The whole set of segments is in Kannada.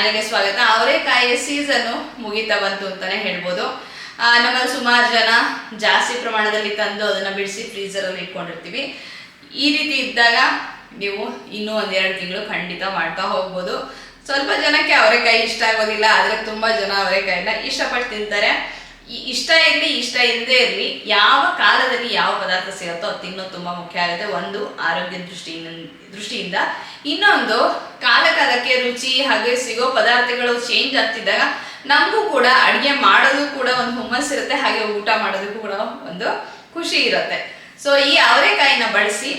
ಚಾನೆಲ್ಗೆ ಸ್ವಾಗತ. ಅವರೇಕಾಯಿಯ ಸೀಸನ್ ಮುಗಿತಾ ಬಂತು ಅಂತಾನೆ ಹೇಳ್ಬೋದು. ನಮ್ಮಲ್ಲಿ ಸುಮಾರು ಜನ ಜಾಸ್ತಿ ಪ್ರಮಾಣದಲ್ಲಿ ತಂದು ಅದನ್ನ ಬಿಡಿಸಿ ಫ್ರೀಸರ್ ಅಲ್ಲಿ ಇಟ್ಕೊಂಡಿರ್ತೀವಿ. ಈ ರೀತಿ ಇದ್ದಾಗ ನೀವು ಇನ್ನೂ ಒಂದೆರಡು ತಿಂಗಳು ಖಂಡಿತ ಮಾಡ್ತಾ ಹೋಗ್ಬೋದು. ಸ್ವಲ್ಪ ಜನಕ್ಕೆ ಅವರೆಕಾಯಿ ಇಷ್ಟ ಆಗೋದಿಲ್ಲ, ಆದರೆ ತುಂಬಾ ಜನ ಅವರೆಕಾಯಿನ ಇಷ್ಟಪಟ್ಟು ತಿಂತಾರೆ. ಇಷ್ಟ ಇರಲಿ, ಇಷ್ಟ ಇಲ್ಲದೆ ಇರಲಿ, ಯಾವ ಕಾಲದಲ್ಲಿ ಯಾವ ಪದಾರ್ಥ ಸಿಗುತ್ತೋ ಅದು ತಿನ್ನೋದು ತುಂಬ ಮುಖ್ಯ ಆಗುತ್ತೆ. ಒಂದು ಆರೋಗ್ಯ ದೃಷ್ಟಿಯಿಂದ ದೃಷ್ಟಿಯಿಂದ. ಇನ್ನೊಂದು ಕಾಲ ಕಾಲಕ್ಕೆ ರುಚಿ ಹಾಗೆ ಸಿಗೋ ಪದಾರ್ಥಗಳು ಚೇಂಜ್ ಆಗ್ತಿದ್ದಾಗ ನಮಗೂ ಕೂಡ ಅಡುಗೆ ಮಾಡೋದು ಕೂಡ ಒಂದು ಹುಮ್ಮಸ್ಸಿರುತ್ತೆ ಹಾಗೆ ಊಟ ಮಾಡೋದಕ್ಕೂ ಕೂಡ ಒಂದು ಖುಷಿ ಇರುತ್ತೆ. ಸೊ ಈ ಅವರೆಕಾಯಿನ ಬಳಸಿ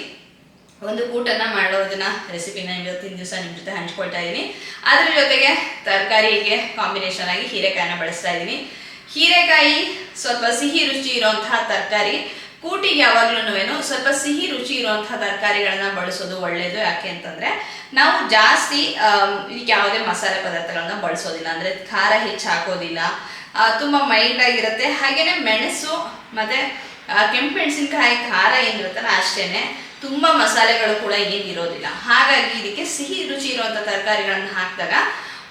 ಒಂದು ಊಟನ ಮಾಡೋದನ್ನ ರೆಸಿಪಿನ ಇವತ್ತಿನ ದಿವಸ ನಿಮ್ಮ ಜೊತೆ ಹಂಚ್ಕೊಳ್ತಾ ಇದ್ದೀನಿ. ಅದ್ರ ಜೊತೆಗೆ ತರಕಾರಿಗೆ ಕಾಂಬಿನೇಷನ್ ಆಗಿ ಹೀರೆಕಾಯಿನ ಬಳಸ್ತಾ ಇದ್ದೀನಿ. ಹೀರೆಕಾಯಿ ಸ್ವಲ್ಪ ಸಿಹಿ ರುಚಿ ಇರುವಂತಹ ತರಕಾರಿ, ಕೂಟಿಗೆ ಯಾವಾಗ್ಲೂ ಸ್ವಲ್ಪ ಸಿಹಿ ರುಚಿ ಇರುವಂತಹ ತರಕಾರಿಗಳನ್ನ ಬಳಸೋದು ಒಳ್ಳೇದು. ಯಾಕೆ ಅಂತಂದ್ರೆ ನಾವು ಜಾಸ್ತಿ ಇದಕ್ಕೆ ಯಾವುದೇ ಮಸಾಲೆ ಪದಾರ್ಥಗಳನ್ನ ಬಳಸೋದಿಲ್ಲ. ಅಂದ್ರೆ ಖಾರ ಹೆಚ್ಚು ಹಾಕೋದಿಲ್ಲ ತುಂಬಾ ಮೈಲ್ಡ್ ಆಗಿರುತ್ತೆ. ಹಾಗೇನೆ ಮೆಣಸು, ಮತ್ತೆ ಕೆಂಪು ಮೆಣಸಿನಕಾಯಿ, ಖಾರ ಏನಿರುತ್ತಲ್ಲ ಅಷ್ಟೇನೆ ತುಂಬಾ ಮಸಾಲೆಗಳು ಕೂಡ ಏನಿರೋದಿಲ್ಲ. ಹಾಗಾಗಿ ಇದಕ್ಕೆ ಸಿಹಿ ರುಚಿ ಇರುವಂತ ತರಕಾರಿಗಳನ್ನ ಹಾಕಿದಾಗ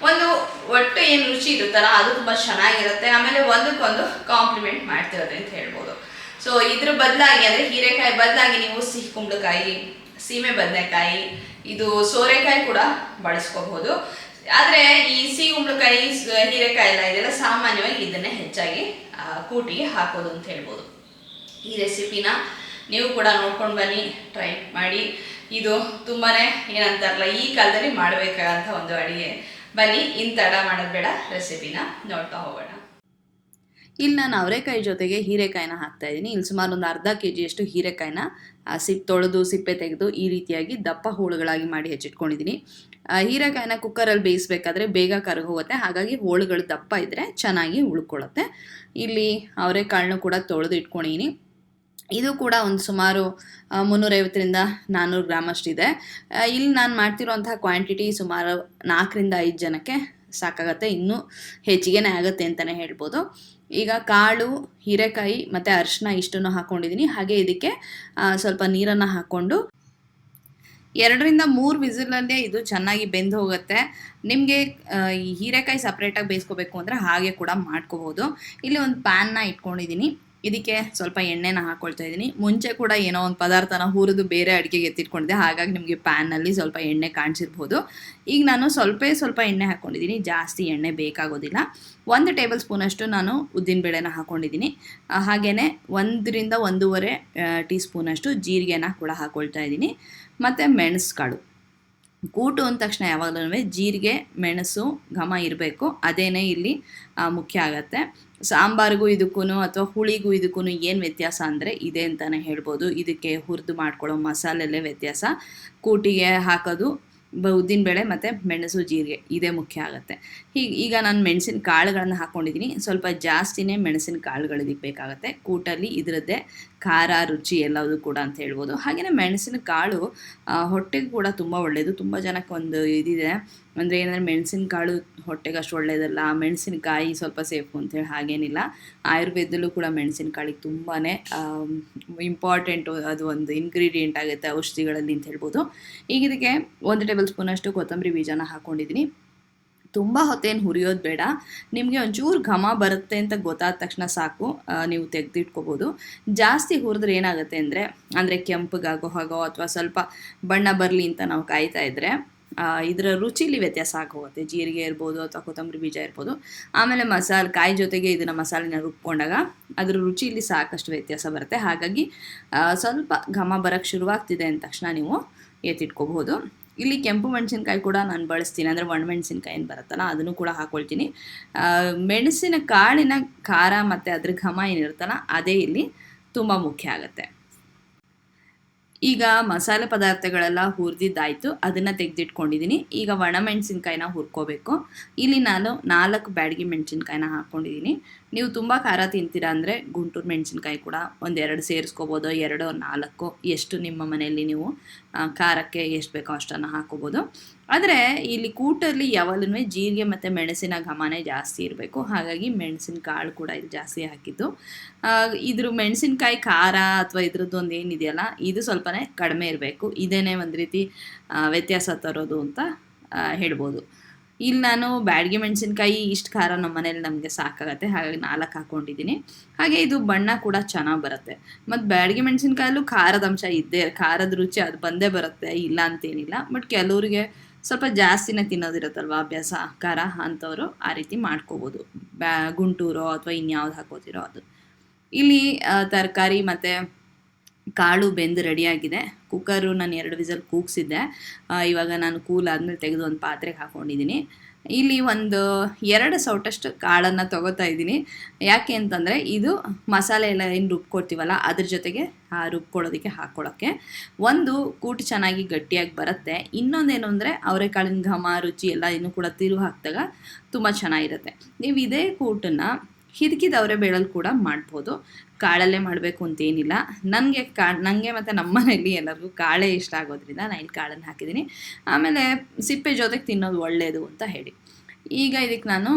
ಒಂದು ಒಟ್ಟು ಏನು ರುಚಿ ಇರುತ್ತಲ್ಲ, ಅದು ತುಂಬ ಚೆನ್ನಾಗಿರುತ್ತೆ. ಆಮೇಲೆ ಒಂದಕ್ಕೊಂದು ಕಾಂಪ್ಲಿಮೆಂಟ್ ಮಾಡ್ತಿರೋದು ಅಂತ ಹೇಳ್ಬೋದು. ಸೊ ಇದ್ರ ಬದಲಾಗಿ ಅಂದರೆ ಹೀರೆಕಾಯಿ ಬದಲಾಗಿ ನೀವು ಸಿಹಿ ಕುಂಬಳಕಾಯಿ, ಸೀಮೆ ಬದನೆಕಾಯಿ, ಇದು ಸೋರೆಕಾಯಿ ಕೂಡ ಬಳಸ್ಕೋಬಹುದು. ಆದರೆ ಈ ಸಿಹಿ ಕುಂಬಳಕಾಯಿ, ಹೀರೆಕಾಯಿ ಎಲ್ಲ ಇದೆಲ್ಲ ಸಾಮಾನ್ಯವಾಗಿ ಇದನ್ನೇ ಹೆಚ್ಚಾಗಿ ಕೂಟಿಗೆ ಹಾಕೋದು ಅಂತ ಹೇಳ್ಬೋದು. ಈ ರೆಸಿಪಿನ ನೀವು ಕೂಡ ನೋಡ್ಕೊಂಡು ಬನ್ನಿ, ಟ್ರೈ ಮಾಡಿ. ಇದು ತುಂಬಾ ಏನಂತಾರಲ್ಲ, ಈ ಕಾಲದಲ್ಲಿ ಮಾಡಬೇಕಾದಂಥ ಒಂದು ಅಡಿಗೆ. ಬನ್ನಿ ಇನ್ ತಡ ಮಾಡೋದು ಬೇಡ, ರೆಸಿಪಿನ ನೋಡ್ತಾ ಹೋಗೋಣ. ಇಲ್ಲಿ, ನಾನು ಅವರೆಕಾಯಿ ಜೊತೆಗೆ ಹೀರೆಕಾಯಿನ ಹಾಕ್ತಾ ಇದ್ದೀನಿ. ಇಲ್ಲಿ ಸುಮಾರು ಒಂದು ಅರ್ಧ ಕೆ ಜಿಯಷ್ಟು ಹೀರೆಕಾಯಿನ ಸಿಪ್ ತೊಳೆದು, ಸಿಪ್ಪೆ ತೆಗೆದು ಈ ರೀತಿಯಾಗಿ ದಪ್ಪ ಹೋಳುಗಳಾಗಿ ಮಾಡಿ ಹೆಚ್ಚಿಟ್ಕೊಂಡಿದ್ದೀನಿ. ಹೀರೆಕಾಯಿನ ಕುಕ್ಕರಲ್ಲಿ ಬೇಯಿಸ್ಬೇಕಾದ್ರೆ ಬೇಗ ಕರಗೋಗುತ್ತೆ. ಹಾಗಾಗಿ ಹೋಳುಗಳು ದಪ್ಪ ಇದ್ದರೆ ಚೆನ್ನಾಗಿ ಉಳ್ಕೊಳ್ಳುತ್ತೆ. ಇಲ್ಲಿ ಅವರೆಕಾಳನ್ನು ಕೂಡ ತೊಳೆದು ಇಟ್ಕೊಂಡಿದ್ದೀನಿ. ಇದು ಕೂಡ ಒಂದು ಸುಮಾರು ಮುನ್ನೂರೈವತ್ತರಿಂದ ನಾನ್ನೂರು ಗ್ರಾಮ್ ಅಷ್ಟಿದೆ ಇಲ್ಲಿ ನಾನು ಮಾಡ್ತಿರೋಂತಹ ಕ್ವಾಂಟಿಟಿ ಸುಮಾರು ನಾಲ್ಕರಿಂದ ಐದು ಜನಕ್ಕೆ ಸಾಕಾಗತ್ತೆ. ಇನ್ನೂ ಹೆಚ್ಚಿಗೆನೇ ಆಗುತ್ತೆ ಅಂತಲೇ ಹೇಳ್ಬೋದು. ಈಗ ಕಾಳು, ಹೀರೆಕಾಯಿ ಮತ್ತು ಅರಿಶಿನ ಇಷ್ಟನ್ನು ಹಾಕ್ಕೊಂಡಿದ್ದೀನಿ ಹಾಗೆ ಇದಕ್ಕೆ ಸ್ವಲ್ಪ ನೀರನ್ನು ಹಾಕ್ಕೊಂಡು ಎರಡರಿಂದ ಮೂರು ವಿಸಿಲಲ್ಲೇ ಇದು ಚೆನ್ನಾಗಿ ಬೆಂದು ಹೋಗುತ್ತೆ. ನಿಮಗೆ ಈ ಹೀರೆಕಾಯಿ ಸಪ್ರೇಟಾಗಿ ಬೇಯಿಸ್ಕೋಬೇಕು ಅಂದರೆ ಹಾಗೆ ಕೂಡ ಮಾಡ್ಕೋಬೋದು. ಇಲ್ಲಿ ಒಂದು ಪ್ಯಾನ್ನ ಇಟ್ಕೊಂಡಿದ್ದೀನಿ ಇದಕ್ಕೆ ಸ್ವಲ್ಪ ಎಣ್ಣೆನ ಹಾಕೊಳ್ತಾ ಇದ್ದೀನಿ. ಮುಂಚೆ ಕೂಡ ಏನೋ ಒಂದು ಪದಾರ್ಥನ ಹುರಿದು ಬೇರೆ ಅಡುಗೆಗೆ ಎತ್ತಿಟ್ಕೊಂಡಿದ್ದೆ. ಹಾಗಾಗಿ ನಿಮಗೆ ಪ್ಯಾನಲ್ಲಿ ಸ್ವಲ್ಪ ಎಣ್ಣೆ ಕಾಣಿಸಿರ್ಬೋದು. ಈಗ ನಾನು ಸ್ವಲ್ಪ ಸ್ವಲ್ಪ ಎಣ್ಣೆ ಹಾಕ್ಕೊಂಡಿದ್ದೀನಿ ಜಾಸ್ತಿ ಎಣ್ಣೆ ಬೇಕಾಗೋದಿಲ್ಲ. ಒಂದು ಟೇಬಲ್ ಸ್ಪೂನಷ್ಟು ನಾನು ಉದ್ದಿನಬೇಳೆನ ಹಾಕ್ಕೊಂಡಿದ್ದೀನಿ ಹಾಗೆಯೇ ಒಂದರಿಂದ ಒಂದೂವರೆ ಟೀ ಸ್ಪೂನಷ್ಟು ಜೀರಿಗೆನ ಕೂಡ ಹಾಕ್ಕೊಳ್ತಾ ಇದ್ದೀನಿ. ಮತ್ತು ಮೆಣಸು ಕಾಳು ಕೂಟು ಅಂದ ತಕ್ಷಣ ಯಾವಾಗಲೂ ಜೀರಿಗೆ, ಮೆಣಸು ಘಮ ಇರಬೇಕು. ಅದೇನೇ ಇಲ್ಲಿ ಮುಖ್ಯ ಆಗತ್ತೆ. ಸಾಂಬಾರಿಗೂ ಇದಕ್ಕೂ ಅಥವಾ ಹುಳಿಗೂ ಇದಕ್ಕೂ ಏನು ವ್ಯತ್ಯಾಸ ಅಂದರೆ ಇದೆ ಅಂತಲೇ ಹೇಳ್ಬೋದು. ಇದಕ್ಕೆ ಹುರಿದು ಮಾಡ್ಕೊಳ್ಳೋ ಮಸಾಲೆಲ್ಲೇ ವ್ಯತ್ಯಾಸ. ಕೂಟಿಗೆ ಹಾಕೋದು, ಬ ಉದ್ದಿನಬೇಳೆ ಮತ್ತು ಮೆಣಸು ಜೀರಿಗೆ, ಇದೇ ಮುಖ್ಯ ಆಗುತ್ತೆ. ಹೀಗೆ ಈಗ ನಾನು ಮೆಣಸಿನ ಕಾಳುಗಳನ್ನು ಹಾಕ್ಕೊಂಡಿದ್ದೀನಿ ಸ್ವಲ್ಪ ಜಾಸ್ತಿನೇ ಮೆಣಸಿನ ಕಾಳುಗಳು ಇದಕ್ಕೆ ಬೇಕಾಗುತ್ತೆ. ಕೂಟಲ್ಲಿ ಇದರದ್ದೇ ಖಾರ, ರುಚಿ ಎಲ್ಲವೂ ಕೂಡ ಅಂತ ಹೇಳ್ಬೋದು. ಹಾಗೆಯೇ ಮೆಣಸಿನ ಕಾಳು ಹೊಟ್ಟೆಗೆ ಕೂಡ ತುಂಬ ಒಳ್ಳೆಯದು ತುಂಬ ಜನಕ್ಕೆ ಒಂದು ಇದಿದೆ. ಅಂದರೆ ಏನಂದರೆ ಮೆಣಸಿನ ಕಾಳು ಹೊಟ್ಟೆಗೆ ಅಷ್ಟು ಒಳ್ಳೆಯದಲ್ಲ ಮೆಣಸಿನಕಾಯಿ ಸ್ವಲ್ಪ ಸೇಫು ಅಂತೇಳಿ ಹಾಗೇನಿಲ್ಲ. ಆಯುರ್ವೇದದಲ್ಲೂ ಕೂಡ ಮೆಣಸಿನಕಾಳಿಗೆ ತುಂಬಾ ಇಂಪಾರ್ಟೆಂಟು ಅದು ಒಂದು ಇಂಗ್ರೀಡಿಯೆಂಟ್ ಆಗುತ್ತೆ ಔಷಧಿಗಳಲ್ಲಿ ಅಂತ ಹೇಳ್ಬೋದು. ಈಗ ಇದಕ್ಕೆ ಒಂದು ಟೇಬಲ್ ಸ್ಪೂನಷ್ಟು ಕೊತ್ತಂಬರಿ ಬೀಜನ ಹಾಕ್ಕೊಂಡಿದ್ದೀನಿ ತುಂಬ ಹೊತ್ತೇನು ಹುರಿಯೋದು ಬೇಡ. ನಿಮಗೆ ಒಂಚೂರು ಘಮ ಬರುತ್ತೆ ಅಂತ ಗೊತ್ತಾದ ತಕ್ಷಣ ಸಾಕು. ನೀವು ತೆಗೆದಿಟ್ಕೋಬೋದು. ಜಾಸ್ತಿ ಹುರಿದ್ರೆ ಏನಾಗುತ್ತೆ ಅಂದರೆ ಅಂದರೆ ಕೆಂಪಗಾಗೋ ಹಾಗೋ ಅಥವಾ ಸ್ವಲ್ಪ ಬಣ್ಣ ಬರಲಿ ಅಂತ ನಾವು ಕಾಯ್ತಾ ಇದ್ದರೆ ಇದರ ರುಚಿಲಿ ವ್ಯತ್ಯಾಸ ಆಗೋಗುತ್ತೆ. ಜೀರಿಗೆ ಇರ್ಬೋದು ಅಥವಾ ಕೊತ್ತಂಬರಿ ಬೀಜ ಇರ್ಬೋದು. ಆಮೇಲೆ ಮಸಾಲೆ, ಕಾಯಿ ಜೊತೆಗೆ ಇದನ್ನು ಮಸಾಲೆನ ರುಬ್ಕೊಂಡಾಗ ಅದರ ರುಚಿಲಿ ಸಾಕಷ್ಟು ವ್ಯತ್ಯಾಸ ಬರುತ್ತೆ. ಹಾಗಾಗಿ ಸ್ವಲ್ಪ ಘಮ ಬರೋಕ್ಕೆ ಶುರುವಾಗ್ತಿದೆ ಅಂದ ತಕ್ಷಣ ನೀವು ಎತ್ತಿಟ್ಕೋಬಹುದು. ಇಲ್ಲಿ ಕೆಂಪು ಮೆಣಸಿನಕಾಯಿ ಕೂಡ ನಾನು ಬಳಸ್ತೀನಿ. ಅಂದರೆ ಒಣಮೆಣಸಿನ್ಕಾಯಿ ಏನು ಬರುತ್ತಲ್ಲ, ಅದನ್ನು ಕೂಡ ಹಾಕ್ಕೊಳ್ತೀನಿ ಮೆಣಸಿನ ಕಾಳಿನ ಖಾರ ಮತ್ತು ಅದ್ರ ಘಮ ಏನಿರುತ್ತಲ್ಲ, ಅದೇ ಇಲ್ಲಿ ತುಂಬ ಮುಖ್ಯ ಆಗುತ್ತೆ. ಈಗ ಮಸಾಲೆ ಪದಾರ್ಥಗಳೆಲ್ಲ ಹುರಿದಿದ್ದಾಯಿತು, ಅದನ್ನು ತೆಗೆದಿಟ್ಕೊಂಡಿದ್ದೀನಿ ಈಗ ಒಣಮೆಣಸಿನ್ಕಾಯಿನ ಹುರ್ಕೋಬೇಕು. ಇಲ್ಲಿ ನಾನು ನಾಲ್ಕು ಬ್ಯಾಡಗಿ ಮೆಣಸಿನ್ಕಾಯಿನ ಹಾಕ್ಕೊಂಡಿದ್ದೀನಿ ನೀವು ತುಂಬ ಖಾರ ತಿಂತೀರಾ ಅಂದರೆ ಗುಂಟೂರು ಮೆಣಸಿನ್ಕಾಯಿ ಕೂಡ ಒಂದೆರಡು ಸೇರಿಸ್ಕೋಬೋದು, ಎರಡು, ನಾಲ್ಕು, ಎಷ್ಟು ನಿಮ್ಮ ಮನೆಯಲ್ಲಿ ನೀವು ಖಾರಕ್ಕೆ ಎಷ್ಟು ಬೇಕೋ ಅಷ್ಟನ್ನು ಹಾಕೋಬೋದು. ಆದರೆ ಇಲ್ಲಿ ಕೂಟಲ್ಲಿ ಯಾವಾಗಲೂ ಜೀರಿಗೆ ಮತ್ತು ಮೆಣಸಿನ ಘಮನೇ ಜಾಸ್ತಿ ಇರಬೇಕು. ಹಾಗಾಗಿ ಮೆಣಸಿನ ಕಾಳು ಕೂಡ ಇಲ್ಲಿ ಜಾಸ್ತಿ ಹಾಕಿದ್ದು. ಇದ್ರ ಮೆಣಸಿನ್ಕಾಯಿ ಖಾರ ಅಥವಾ ಇದ್ರದ್ದು ಒಂದು ಏನಿದೆಯಲ್ಲ ಇದು ಸ್ವಲ್ಪನೇ ಕಡಿಮೆ ಇರಬೇಕು. ಇದೇನೇ ಒಂದು ರೀತಿ ವ್ಯತ್ಯಾಸ ತರೋದು ಅಂತ ಹೇಳ್ಬೋದು. ಇಲ್ಲಿ ನಾನು ಬ್ಯಾಡ್ಗೆ ಮೆಣಸಿನ್ಕಾಯಿ ಇಷ್ಟು ಖಾರ ನಮ್ಮ ಮನೇಲಿ ನಮಗೆ ಸಾಕಾಗತ್ತೆ, ಹಾಗಾಗಿ ನಾಲ್ಕು ಹಾಕ್ಕೊಂಡಿದ್ದೀನಿ ಹಾಗೆ ಇದು ಬಣ್ಣ ಕೂಡ ಚೆನ್ನಾಗಿ ಬರುತ್ತೆ. ಮತ್ತು ಬ್ಯಾಡ್ಗೆ ಮೆಣಸಿನ್ಕಾಯಲ್ಲೂ ಖಾರದ ಅಂಶ ಇದ್ದೇ, ಖಾರದ ರುಚಿ ಅದು ಬಂದೇ ಬರುತ್ತೆ, ಇಲ್ಲ ಅಂತೇನಿಲ್ಲ. ಬಟ್ ಕೆಲವರಿಗೆ ಸ್ವಲ್ಪ ಜಾಸ್ತಿನೇ ತಿನ್ನೋದಿರುತ್ತಲ್ವ ಅಭ್ಯಾಸ ಖಾರ ಅಂಥವ್ರು ಆ ರೀತಿ ಮಾಡ್ಕೋಬೋದು. ಬ್ಯಾ, ಗುಂಟೂರೋ ಅಥವಾ ಇನ್ಯಾವ್ದು ಹಾಕೋತಿರೋ ಅದು. ಇಲ್ಲಿ ತರಕಾರಿ ಮತ್ತು ಕಾಳು ಬೆಂದು ರೆಡಿಯಾಗಿದೆ. ಕುಕ್ಕರು ನಾನು ಎರಡು ವಿಸಲ್ ಕೂಗಿಸಿದ್ದೆ. ಇವಾಗ ನಾನು ಕೂಲ್ ಆದಮೇಲೆ ತೆಗೆದು ಒಂದು ಪಾತ್ರೆಗೆ ಹಾಕ್ಕೊಂಡಿದ್ದೀನಿ ಇಲ್ಲಿ ಒಂದು ಎರಡು ಸೌಟಷ್ಟು ಕಾಳನ್ನು ತೊಗೋತಾ ಇದ್ದೀನಿ. ಯಾಕೆ ಅಂತಂದರೆ ಇದು ಮಸಾಲೆ ಎಲ್ಲ ಏನು ರುಬ್ಕೊಡ್ತೀವಲ್ಲ, ಅದ್ರ ಜೊತೆಗೆ ಆ ರುಬ್ಕೊಳ್ಳೋದಕ್ಕೆ ಹಾಕ್ಕೊಳ್ಳೋಕ್ಕೆ. ಒಂದು ಕೂಟು ಚೆನ್ನಾಗಿ ಗಟ್ಟಿಯಾಗಿ ಬರುತ್ತೆ. ಇನ್ನೊಂದೇನು ಅಂದರೆ ಅವರೆಕಾಳಿನ ಘಮ, ರುಚಿ ಎಲ್ಲ ಇನ್ನೂ ಕೂಡ ತಿರು ಹಾಕಿದಾಗ ತುಂಬ ಚೆನ್ನಾಗಿರುತ್ತೆ. ನೀವು ಇದೇ ಕೂಟನ್ನು ಹಿದಕಿದವರೆ ಬೇಳಲ್ಲಿ ಕೂಡ ಮಾಡ್ಬೋದು. ಕಾಳಲ್ಲೇ ಮಾಡಬೇಕು ಅಂತೇನಿಲ್ಲ. ನನಗೆ ಕಾ ನನಗೆ ಮತ್ತು ನಮ್ಮ ಮನೆಯಲ್ಲಿ ಎಲ್ಲರಿಗೂ ಕಾಳೇ ಇಷ್ಟ ಆಗೋದ್ರಿಂದ ನಾನು ಇಲ್ಲಿ ಕಾಳನ್ನು ಹಾಕಿದ್ದೀನಿ. ಆಮೇಲೆ ಸಿಪ್ಪೆ ಜೊತೆಗೆ ತಿನ್ನೋದು ಒಳ್ಳೆಯದು ಅಂತ ಹೇಳಿ. ಈಗ ಇದಕ್ಕೆ ನಾನು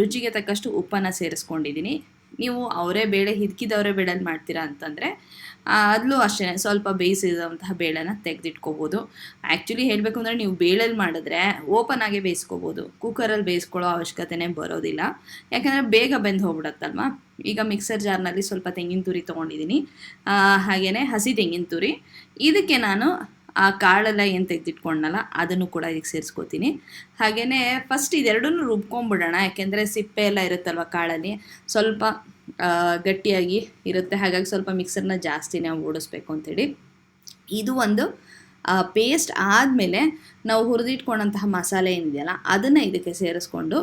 ರುಚಿಗೆ ತಕ್ಕಷ್ಟು ಉಪ್ಪನ್ನು ಸೇರಿಸ್ಕೊಂಡಿದ್ದೀನಿ. ನೀವು ಅವರೇ ಬೇಳೆ ಹಿದ್ಕಿದವರೇ ಬೇಳೆಲ್ಲಿ ಮಾಡ್ತೀರಾ ಅಂತಂದರೆ ಅದಲ್ಲೂ ಅಷ್ಟೇ ಸ್ವಲ್ಪ ಬೇಯಿಸಿದಂತಹ ಬೇಳೆನ ತೆಗೆದಿಟ್ಕೋಬೋದು. ಆ್ಯಕ್ಚುಲಿ ಹೇಳಬೇಕು ಅಂದರೆ ನೀವು ಬೇಳೆಲಿ ಮಾಡಿದ್ರೆ ಓಪನ್ ಆಗೇ ಬೇಯಿಸ್ಕೋಬೋದು. ಕುಕ್ಕರಲ್ಲಿ ಬೇಯಿಸ್ಕೊಳ್ಳೋ ಅವಶ್ಯಕತೆನೇ ಬರೋದಿಲ್ಲ. ಯಾಕಂದರೆ ಬೇಗ ಬೆಂದು ಹೋಗ್ಬಿಡತ್ತಲ್ವಾ? ಈಗ ಮಿಕ್ಸರ್ ಜಾರ್ನಲ್ಲಿ ಸ್ವಲ್ಪ ತೆಂಗಿನ ತುರಿ ತೊಗೊಂಡಿದ್ದೀನಿ ಹಾಗೆಯೇ ಹಸಿ ತೆಂಗಿನ ತುರಿ. ಇದಕ್ಕೆ ನಾನು ಆ ಕಾಳೆಲ್ಲ ಏನು ತೆಗೆದಿಟ್ಕೊಂಡಲ್ಲ ಅದನ್ನು ಕೂಡ ಇದಕ್ಕೆ ಸೇರಿಸ್ಕೋತೀನಿ. ಹಾಗೆಯೇ ಫಸ್ಟ್ ಇದೆರಡನ್ನೂ ರುಬ್ಕೊಂಬಿಡೋಣ, ಯಾಕೆಂದರೆ ಸಿಪ್ಪೆ ಎಲ್ಲ ಇರುತ್ತಲ್ವ ಕಾಳಲ್ಲಿ, ಸ್ವಲ್ಪ ಗಟ್ಟಿಯಾಗಿ ಇರುತ್ತೆ, ಹಾಗಾಗಿ ಸ್ವಲ್ಪ ಮಿಕ್ಸರ್ನ ಜಾಸ್ತಿನೇ ಓಡಿಸ್ಬೇಕು ಅಂಥೇಳಿ ಇದು ಒಂದು ಪೇಸ್ಟ್ ಆದಮೇಲೆ ನಾವು ಹುರಿದಿಟ್ಕೊಂಡಂತಹ ಮಸಾಲೆ ಏನಿದೆಯಲ್ಲ, ಅದನ್ನು ಇದಕ್ಕೆ ಸೇರಿಸ್ಕೊಂಡು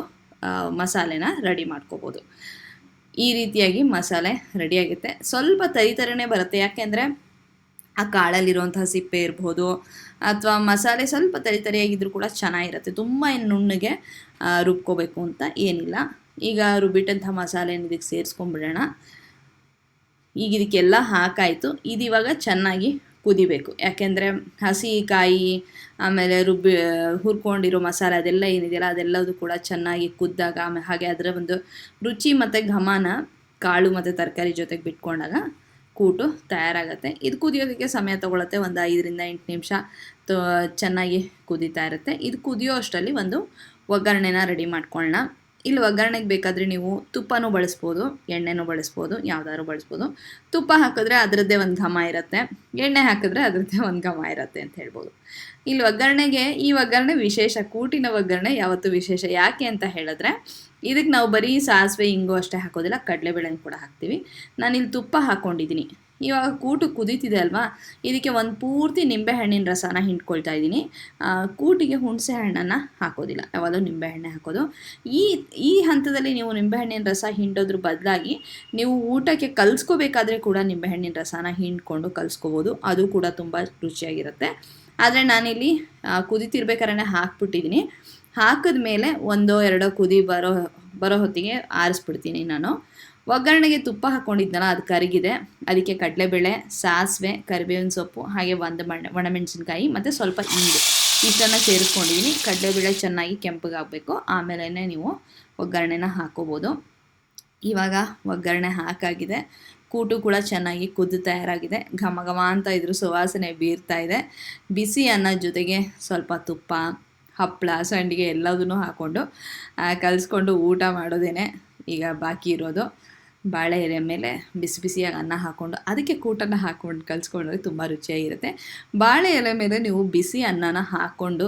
ಮಸಾಲೆನ ರೆಡಿ ಮಾಡ್ಕೋಬೋದು. ಈ ರೀತಿಯಾಗಿ ಮಸಾಲೆ ರೆಡಿಯಾಗುತ್ತೆ ಸ್ವಲ್ಪ ತರಿ ತರಿನೇ ಬರುತ್ತೆ, ಯಾಕೆಂದರೆ ಆ ಕಾಳಲ್ಲಿರುವಂತಹ ಸಿಪ್ಪೆ ಇರ್ಬೋದು, ಅಥವಾ ಮಸಾಲೆ ಸ್ವಲ್ಪ ತರಿ ತರಿಯಾಗಿದ್ದರೂ ಕೂಡ ಚೆನ್ನಾಗಿರುತ್ತೆ. ತುಂಬ ಏನು ನುಣ್ಣಗೆ ರುಬ್ಕೋಬೇಕು ಅಂತ ಏನಿಲ್ಲ. ಈಗ ರುಬ್ಬಿಟ್ಟಂಥ ಮಸಾಲೆ ಇದಕ್ಕೆ ಸೇರಿಸ್ಕೊಂಡ್ಬಿಡೋಣ. ಈಗ ಇದಕ್ಕೆಲ್ಲ ಹಾಕಾಯಿತು. ಇದು ಇವಾಗ ಚೆನ್ನಾಗಿ ಕುದಿಬೇಕು. ಯಾಕೆಂದರೆ ಹಸಿ ಕಾಯಿ ಆಮೇಲೆ ರುಬ್ಬಿ, ಹುರ್ಕೊಂಡಿರೋ ಮಸಾಲೆ ಅದೆಲ್ಲ ಏನಿದೆಯಲ್ಲ, ಅದೆಲ್ಲದು ಕೂಡ ಚೆನ್ನಾಗಿ ಕುದ್ದಾಗ ಆಮೇಲೆ ಹಾಗೆ ಅದರ ಒಂದು ರುಚಿ ಮತ್ತು ಘಮನ, ಕಾಳು ಮತ್ತು ತರಕಾರಿ ಜೊತೆಗೆ ಬಿಟ್ಕೊಂಡಾಗ ಕೂಟು ತಯಾರಾಗುತ್ತೆ. ಇದು ಕುದಿಯೋದಕ್ಕೆ ಸಮಯ ತಗೊಳುತ್ತೆ, ಒಂದು ಐದರಿಂದ ಎಂಟು ನಿಮಿಷ ತೋ, ಚೆನ್ನಾಗಿ ಕುದೀತಾ ಇರುತ್ತೆ. ಇದು ಕುದಿಯೋ ಅಷ್ಟರಲ್ಲಿ ಒಂದು ಒಗ್ಗರಣೆನ ರೆಡಿ ಮಾಡ್ಕೊಳ್ಳೋಣ ಇಲ್ಲಿ ಒಗ್ಗರಣೆಗೆ ಬೇಕಾದರೆ ನೀವು ತುಪ್ಪನೂ ಬಳಸ್ಬೋದು, ಎಣ್ಣೆನೂ ಬಳಸ್ಬೋದು, ಯಾವ್ದಾದ್ರು ಬಳಸ್ಬೋದು. ತುಪ್ಪ ಹಾಕಿದ್ರೆ ಅದರದ್ದೇ ಒಂದು ಘಮ ಇರುತ್ತೆ. ಎಣ್ಣೆ ಹಾಕಿದ್ರೆ ಅದರದ್ದೇ ಒಂದು ಘಮ ಇರುತ್ತೆ ಅಂತ ಹೇಳ್ಬೋದು. ಇಲ್ಲಿ ಒಗ್ಗರಣೆಗೆ ಈ ಒಗ್ಗರಣೆ ವಿಶೇಷ, ಕೂಟಿನ ಒಗ್ಗರಣೆ ಯಾವತ್ತೂ ವಿಶೇಷ ಯಾಕೆ ಅಂತ ಹೇಳಿದ್ರೆ ಇದಕ್ಕೆ ನಾವು ಬರೀ ಸಾಸಿವೆ ಹಿಂಗು ಅಷ್ಟೇ ಹಾಕೋದಿಲ್ಲ, ಕಡಲೆಬೇಳೆನ ಕೂಡ ಹಾಕ್ತೀವಿ. ನಾನಿಲ್ಲಿ ತುಪ್ಪ ಹಾಕ್ಕೊಂಡಿದ್ದೀನಿ ಇವಾಗ ಕೂಟು ಕುದೀತಿದೆ ಅಲ್ವಾ? ಇದಕ್ಕೆ ಒಂದು ಪೂರ್ತಿ ನಿಂಬೆಹಣ್ಣಿನ ರಸನ ಹಿಂಡ್ಕೊಳ್ತಾ ಇದ್ದೀನಿ. ಕೂಟಿಗೆ ಹುಣಸೆ ಹಣ್ಣನ್ನು ಹಾಕೋದಿಲ್ಲ. ಯಾವಾಗಲೂ ನಿಂಬೆಹಣ್ಣೆ ಹಾಕೋದು. ಈ ಈ ಹಂತದಲ್ಲಿ ನೀವು ನಿಂಬೆಹಣ್ಣಿನ ರಸ ಹಿಂಡೋದ್ರ ಬದಲಾಗಿ ನೀವು ಊಟಕ್ಕೆ ಕಲಿಸ್ಕೋಬೇಕಾದ್ರೆ ಕೂಡ ನಿಂಬೆಹಣ್ಣಿನ ರಸನ ಹಿಂಡ್ಕೊಂಡು ಕಲಿಸ್ಕೋಬೋದು. ಅದು ಕೂಡ ತುಂಬ ರುಚಿಯಾಗಿರುತ್ತೆ. ಆದರೆ ನಾನಿಲ್ಲಿ ಕುದಿತಿರ್ಬೇಕಾರೆ ಹಾಕ್ಬಿಟ್ಟಿದ್ದೀನಿ. ಹಾಕಿದ ಮೇಲೆ ಒಂದೋ ಎರಡೋ ಕುದಿ ಬರೋ ಬರೋ ಹೊತ್ತಿಗೆ ಆರಿಸ್ಬಿಡ್ತೀನಿ ನಾನು. ಒಗ್ಗರಣೆಗೆ ತುಪ್ಪ ಹಾಕ್ಕೊಂಡಿದ್ದಲ್ಲ ಅದು ಕರಗಿದೆ. ಅದಕ್ಕೆ ಕಡಲೆಬೇಳೆ, ಸಾಸಿವೆ, ಕರಿಬೇವಿನ ಸೊಪ್ಪು, ಹಾಗೆ ಒಂದು ಮಣ್, ಒಣಮೆಣಸಿನ್ಕಾಯಿ ಮತ್ತು ಸ್ವಲ್ಪ ಇಂಗು. ಇಷ್ಟನ್ನು ಸೇರಿಸ್ಕೊಂಡಿದ್ದೀನಿ ಕಡಲೆಬೇಳೆ ಚೆನ್ನಾಗಿ ಕೆಂಪಗಾಗಬೇಕು. ಆಮೇಲೆ ನೀವು ಒಗ್ಗರಣೆನ ಹಾಕೋಬೋದು. ಇವಾಗ ಒಗ್ಗರಣೆ ಹಾಕಾಗಿದೆ. ಕೂಟು ಕೂಡ ಚೆನ್ನಾಗಿ ಕುದ್ದು ತಯಾರಾಗಿದೆ. ಘಮ ಘಮ ಅಂತ ಇದ್ರೂ ಸುವಾಸನೆ ಬೀರ್ತಾ ಇದೆ. ಬಿಸಿ ಅನ್ನ ಜೊತೆಗೆ ಸ್ವಲ್ಪ ತುಪ್ಪ ಹಪ್ಪಳ, ಸಂಡಿಗೆ ಎಲ್ಲದನ್ನು ಹಾಕ್ಕೊಂಡು ಕಲಿಸ್ಕೊಂಡು ಊಟ ಮಾಡೋದೇನೆ ಈಗ ಬಾಕಿ ಇರೋದು. ಬಾಳೆ ಎಲೆ ಮೇಲೆ ಬಿಸಿ ಬಿಸಿಯಾಗಿ ಅನ್ನ ಹಾಕ್ಕೊಂಡು ಅದಕ್ಕೆ ಕೂಟನ ಹಾಕ್ಕೊಂಡು ಕಲಿಸ್ಕೊಂಡ್ರೆ ತುಂಬ ರುಚಿಯಾಗಿರುತ್ತೆ. ಬಾಳೆ ಎಲೆ ಮೇಲೆ ನೀವು ಬಿಸಿ ಅನ್ನನ ಹಾಕ್ಕೊಂಡು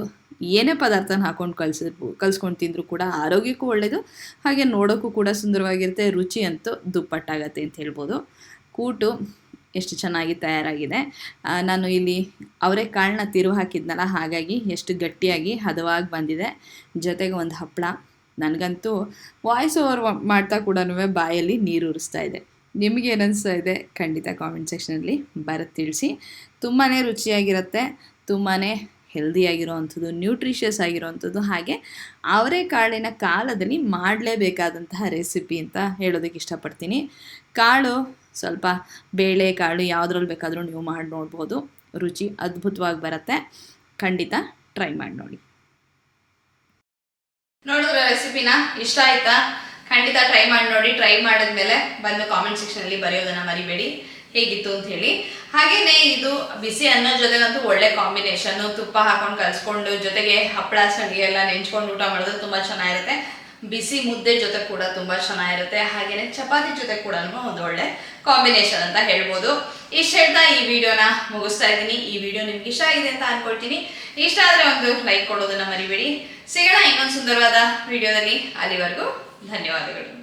ಏನೇ ಪದಾರ್ಥನ ಹಾಕ್ಕೊಂಡು ಕಲಿಸ, ಕಲಿಸ್ಕೊಂಡು ತಿಂದರೂ ಕೂಡ ಆರೋಗ್ಯಕ್ಕೂ ಒಳ್ಳೆಯದು ಹಾಗೆ ನೋಡೋಕ್ಕೂ ಕೂಡ ಸುಂದರವಾಗಿರುತ್ತೆ, ರುಚಿ ಅಂತೂ ದುಪ್ಪಟ್ಟಾಗತ್ತೆ ಅಂತ ಹೇಳ್ಬೋದು. ಕೂಟು ಎಷ್ಟು ಚೆನ್ನಾಗಿ ತಯಾರಾಗಿದೆ. ನಾನು ಇಲ್ಲಿ ಅವರೇ ಕಾಳನ್ನ ತಿರುವು ಹಾಕಿದ್ನಲ್ಲ, ಹಾಗಾಗಿ ಎಷ್ಟು ಗಟ್ಟಿಯಾಗಿ ಹದವಾಗಿ ಬಂದಿದೆ. ಜೊತೆಗೆ ಒಂದು ಹಪ್ಪಳ. ನನಗಂತೂ ವಾಯ್ಸ್ ಓವರ್ ಮಾಡ್ತಾ ಕೂಡ ಬಾಯಲ್ಲಿ ನೀರು ಉರಿಸ್ತಾ ಇದೆ. ನಿಮಗೆ ಏನನ್ನಿಸ್ತಾ ಇದೆ ಖಂಡಿತ ಕಾಮೆಂಟ್ ಸೆಕ್ಷನಲ್ಲಿ ಬರೆದು ತಿಳಿಸಿ. ತುಂಬಾ ರುಚಿಯಾಗಿರುತ್ತೆ ತುಂಬಾ ಹೆಲ್ದಿಯಾಗಿರೋವಂಥದ್ದು ನ್ಯೂಟ್ರಿಷಿಯಸ್ ಆಗಿರೋವಂಥದ್ದು. ಹಾಗೆ ಅವರೇ ಕಾಳಿನ ಕಾಲದಲ್ಲಿ ಮಾಡಲೇಬೇಕಾದಂತಹ ರೆಸಿಪಿ ಅಂತ ಹೇಳೋದಕ್ಕೆ ಇಷ್ಟಪಡ್ತೀನಿ. ಕಾಳು ಸ್ವಲ್ಪ ಬೇಳೆ, ಕಾಳು ಯಾವುದ್ರಲ್ಲಿ ಬೇಕಾದರೂ ನೀವು ಮಾಡಿ ನೋಡ್ಬೋದು. ರುಚಿ ಅದ್ಭುತವಾಗಿ ಬರುತ್ತೆ. ಖಂಡಿತ ಟ್ರೈ ಮಾಡಿ ನೋಡಿ. ನೋಡಿದ್ರೆ ರೆಸಿಪಿನ ಇಷ್ಟ ಆಯ್ತಾ? ಖಂಡಿತ ಟ್ರೈ ಮಾಡಿ ನೋಡಿ. ಟ್ರೈ ಮಾಡಿದ್ಮೇಲೆ ಬಂದು ಕಾಮೆಂಟ್ ಸೆಕ್ಷನಲ್ಲಿ ಬರೆಯೋದನ್ನ ಮರಿಬೇಡಿ. ಹೇಗಿತ್ತು ಅಂತ ಹೇಳಿ. ಹಾಗೇನೆ ಇದು ಬಿಸಿ ಅನ್ನೋ ಜೊತೆಗಂತೂ ಒಳ್ಳೆ ಕಾಂಬಿನೇಷನ್ ತುಪ್ಪ ಹಾಕೊಂಡು ಕಲ್ಸ್ಕೊಂಡು ಜೊತೆಗೆ ಹಪ್ಪಳ ಸಂಡಿಗೆ ಎಲ್ಲ ನೆಂಚ್ಕೊಂಡು ಊಟ ಮಾಡಿದ್ರೆ ತುಂಬಾ ಚೆನ್ನಾಗಿರುತ್ತೆ. ಬಿಸಿ ಮುದ್ದೆ ಜೊತೆ ಕೂಡ ತುಂಬಾ ಚೆನ್ನಾಗಿರುತ್ತೆ. ಹಾಗೇನೆ ಚಪಾತಿ ಜೊತೆ ಕೂಡ ಒಂದು ಒಳ್ಳೆ ಕಾಂಬಿನೇಷನ್ ಅಂತ ಹೇಳ್ಬೋದು. ಇಷ್ಟ ಹೇಳ್ತಾ ಈ ವಿಡಿಯೋನ? ಮುಗಿಸ್ತಾ ಇದ್ದೀನಿ. ಈ ವಿಡಿಯೋ ನಿಮ್ಗೆ ಇಷ್ಟ ಆಗಿದೆ ಅಂತ ಅನ್ಕೊಳ್ತೀನಿ. ಇಷ್ಟ ಆದ್ರೆ ಒಂದು ಲೈಕ್ ಕೊಡೋದನ್ನ ಮರಿಬೇಡಿ. ಸಿಗೋಣ ಇನ್ನೊಂದು ಸುಂದರವಾದ ವಿಡಿಯೋದಲ್ಲಿ. ಅಲ್ಲಿವರೆಗೂ ಧನ್ಯವಾದಗಳು.